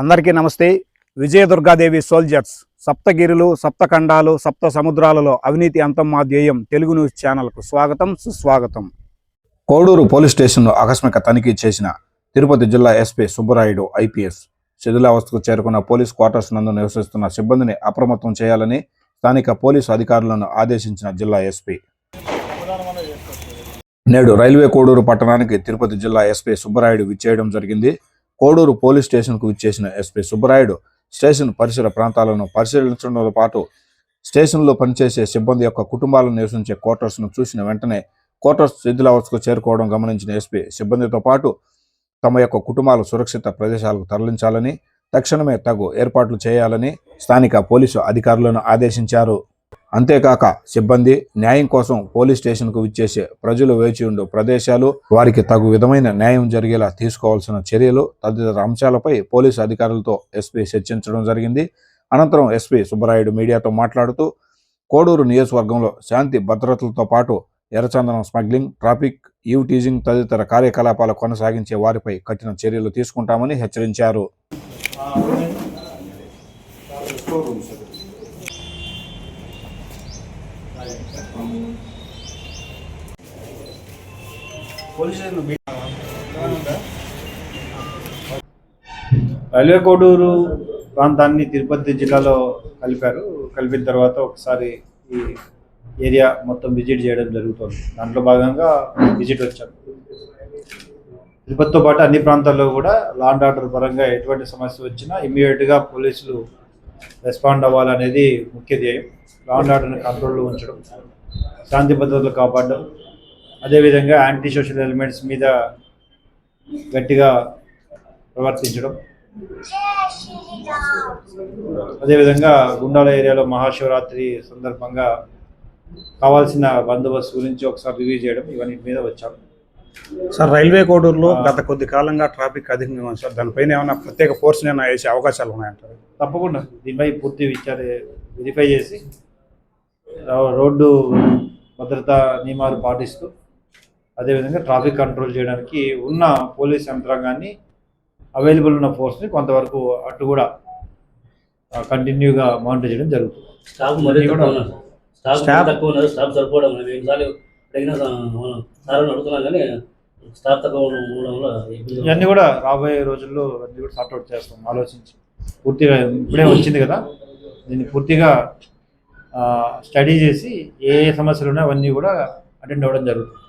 అందరికీ నమస్తే. విజయదుర్గాదేవి సోల్జర్స్ సప్తగిరులు సప్తఖండాలు సప్త సముద్రాలలో అవినీతి అంతం మా ధ్యేయం తెలుగు న్యూస్ ఛానల్కు స్వాగతం సుస్వాగతం. కోడూరు పోలీస్ స్టేషన్లో ఆకస్మిక తనిఖీ చేసిన తిరుపతి జిల్లా ఎస్పీ సుబ్బరాయుడు ఐపీఎస్. శిథిలావస్థకు చేరుకున్న పోలీస్ క్వార్టర్స్ నందు నివసిస్తున్న సిబ్బందిని అప్రమత్తం చేయాలని స్థానిక పోలీసు అధికారులను ఆదేశించిన జిల్లా ఎస్పీ. నేడు రైల్వే కోడూరు పట్టణానికి తిరుపతి జిల్లా ఎస్పీ సుబ్బరాయుడు విచ్చేయడం జరిగింది. కోడూరు పోలీస్ స్టేషన్కు విచ్చేసిన ఎస్పీ సుబ్బరాయుడు స్టేషన్ పరిసర ప్రాంతాలను పరిశీలించడంతో పాటు స్టేషన్లో పనిచేసే సిబ్బంది యొక్క కుటుంబాలను నివసించే క్వార్టర్స్ను చూసిన వెంటనే క్వార్టర్స్ శిథిలావస్థకు చేరుకోవడం గమనించిన ఎస్పీ సిబ్బందితో పాటు తమ యొక్క కుటుంబాలు సురక్షిత ప్రదేశాలకు తరలించాలని తక్షణమే తగు ఏర్పాట్లు చేయాలని స్థానిక పోలీసు అధికారులను ఆదేశించారు. అంతేకాక సిబ్బంది న్యాయం కోసం పోలీస్ స్టేషన్కు విచ్చేసే ప్రజలు వేచి ఉండు ప్రదేశాలు వారికి తగు విధమైన న్యాయం జరిగేలా తీసుకోవాల్సిన చర్యలు తదితర అంశాలపై పోలీసు అధికారులతో ఎస్పీ చర్చించడం జరిగింది అనంతరం ఎస్పీ సుబ్బరాయుడు మీడియాతో మాట్లాడుతూ కోడూరు నియోజకవర్గంలో శాంతి భద్రతలతో పాటు ఎర్రచందనం స్మగ్లింగ్ ట్రాఫిక్ ఈవ్ టీజింగ్ తదితర కార్యకలాపాలు కొనసాగించే వారిపై కఠిన చర్యలు తీసుకుంటామని హెచ్చరించారు రైల్వే కోడూరు ప్రాంతాన్ని తిరుపతి జిల్లాలో కలిపారు. కలిపిన తర్వాత ఒకసారి ఈ ఏరియా మొత్తం విజిట్ చేయడం జరుగుతుంది. దాంట్లో భాగంగా విజిట్ వచ్చారు తిరుపతితో పాటు అన్ని ప్రాంతాల్లో కూడా లాండ్ ఆర్డర్ పరంగా ఎటువంటి సమస్య వచ్చినా ఇమ్మీడియట్గా పోలీసులు రెస్పాండ్ అవ్వాలనేది ముఖ్య ధ్యేయం. లా అండ్ ఆర్డర్ని కంట్రోల్లో ఉంచడం శాంతి భద్రతలు కాపాడడం అదేవిధంగా యాంటీ సోషల్ ఎలిమెంట్స్ మీద గట్టిగా ప్రవర్తించడం. అదేవిధంగా గుండాల ఏరియాలో మహాశివరాత్రి సందర్భంగా కావాల్సిన బందోబస్తు గురించి ఒకసారి రివ్యూ చేయడం ఇవన్నీ మీద వచ్చాము సార్ రైల్వే కోడూరులో గత కొద్ది కాలంగా ట్రాఫిక్ అధికంగా ఉంది సార్. దానిపైన ఏమైనా ప్రత్యేక ఫోర్స్ ఏమైనా వేసే అవకాశాలు ఉన్నాయంటారు? తప్పకుండా. దీనిపై పూర్తి విచార వెరిఫై చేసి రోడ్డు భద్రతా నియమాలు పాటిస్తూ అదేవిధంగా ట్రాఫిక్ కంట్రోల్ చేయడానికి ఉన్న పోలీస్ యంత్రాంగాన్ని అవైలబుల్ ఉన్న ఫోర్స్ని కొంతవరకు అటు కూడా కంటిన్యూగా మానిటర్ చేయడం జరుగుతుంది. స్టాఫ్ స్టాఫ్ తక్కువ ఉన్నారు. స్టాఫ్ సరిపోవడం లేదు. ఎన్నిసార్లు అడిగినా సార్ అడుగుతున్నాం కానీ స్టాఫ్ తక్కువ ఉండడం వల్ల ఇవన్నీ కూడా రాబోయే రోజుల్లో అన్ని కూడా సార్ట్అవుట్ చేస్తాం ఆలోచించి. పూర్తిగా ఇప్పుడే వచ్చింది కదా దీన్ని పూర్తిగా స్టడీ చేసి ఏ ఏ సమస్యలు ఉన్నాయో అవన్నీ కూడా అటెండ్ అవ్వడం జరుగుతుంది.